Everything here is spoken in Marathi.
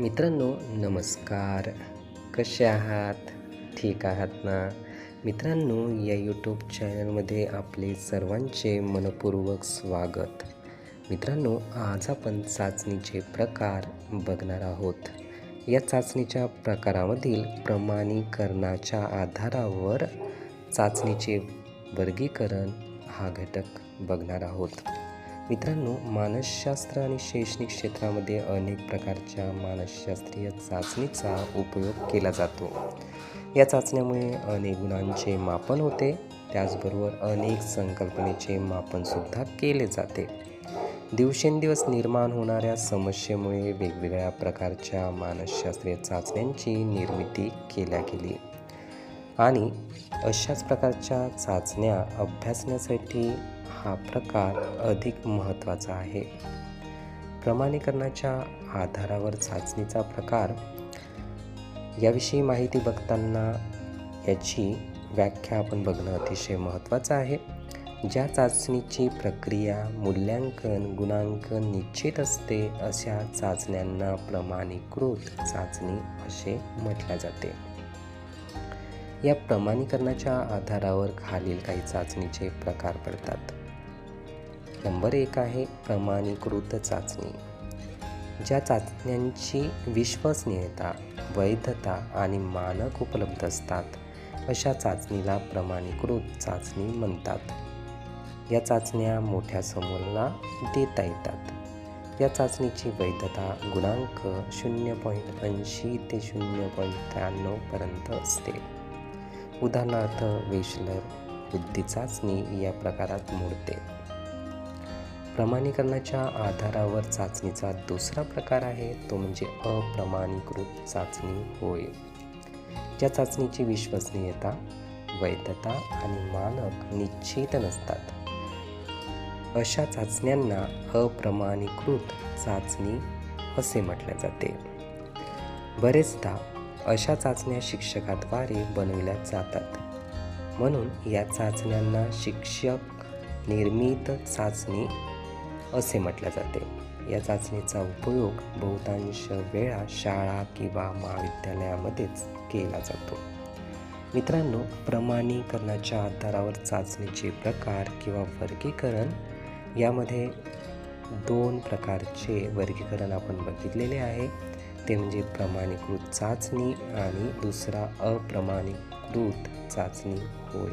मित्रांनो नमस्कार. कसे आहात? ठीक आहात ना? मित्रांनो या यूट्यूब चॅनलमध्ये आपले सर्वांचे मनपूर्वक स्वागत. मित्रांनो आज आपण चाचणीचे प्रकार बघणार आहोत. या चाचणीच्या प्रकारामधील प्रमाणीकरणाच्या आधारावर चाचणीचे वर्गीकरण हा घटक बघणार आहोत. मित्रांनो मानसशास्त्र आणि शैक्षणिक क्षेत्रामध्ये अनेक प्रकारच्या मानसशास्त्रीय चाचणीचा उपयोग केला जातो. या चाचण्यामुळे अनेक गुणांचे मापन होते. त्याचबरोबर अनेक संकल्पनेचे मापनसुद्धा केले जाते. दिवसेंदिवस निर्माण होणाऱ्या समस्येमुळे वेगवेगळ्या प्रकारच्या मानसशास्त्रीय चाचण्यांची निर्मिती केल्या गेली. आणि अशाच प्रकारच्या चाचण्या अभ्यासण्यासाठी हा प्रकार अधिक महत्त्वाचा आहे. प्रमाणीकरणाच्या आधारावर चाचणीचा प्रकार. याविषयी माहिती बघताना याची व्याख्या आपण बघणं अतिशय महत्त्वाचं आहे. ज्या चाचणीची प्रक्रिया मूल्यांकन गुणांकन निश्चित असते अशा चाचण्यांना प्रमाणीकृत चाचणी असे म्हटले जाते. या प्रमाणीकरणाच्या आधारावर खालील काही चाचणीचे प्रकार पडतात. नंबर एक आहे प्रमाणीकृत चाचणी ज्या चाचण्यांची विश्वसनीयता वैधता आणि मानक उपलब्ध असतात. अशा चाचणीला प्रमाणीकृत चाचणी म्हणतात. या चाचण्या मोठ्या समूहाला देता येतात. या चाचणीची वैधता गुणांक शून्य पॉईंट ऐंशी ते शून्य पॉईंट त्र्याण्णवपर्यंत असते. उदाहरणार्थ वेशलर बुद्धी चाचणी या प्रकारात मोडते. प्रमाणीकरणाच्या आधारावर चाचणीचा दुसरा प्रकार आहे तो म्हणजे अप्रमाणीकृत चाचणी होय. ज्या चाचणीची विश्वसनीयता वैधता आणि मानक निश्चित नसतात अशा चाचण्यांना अप्रमाणीकृत चाचणी असे म्हटले जाते. बरेचदा अशा चाचण्या शिक्षकाद्वारे बनविल्या जातात. म्हणून या चाचण्यांना शिक्षक निर्मित चाचणी असे म्हटले जाते. या चाचणीचा उपयोग बहुतांश वेळा शाळा किंवा महाविद्यालयामध्येच केला जातो. मित्रांनो प्रमाणीकरणाच्या आधारावर चाचणीचे प्रकार किंवा वर्गीकरण यामध्ये दोन प्रकारचे वर्गीकरण आपण बघितलेले आहे. ते म्हणजे प्रमाणीकृत चाचणी आणि दुसरा अप्रमाणीकृत चाचणी होय.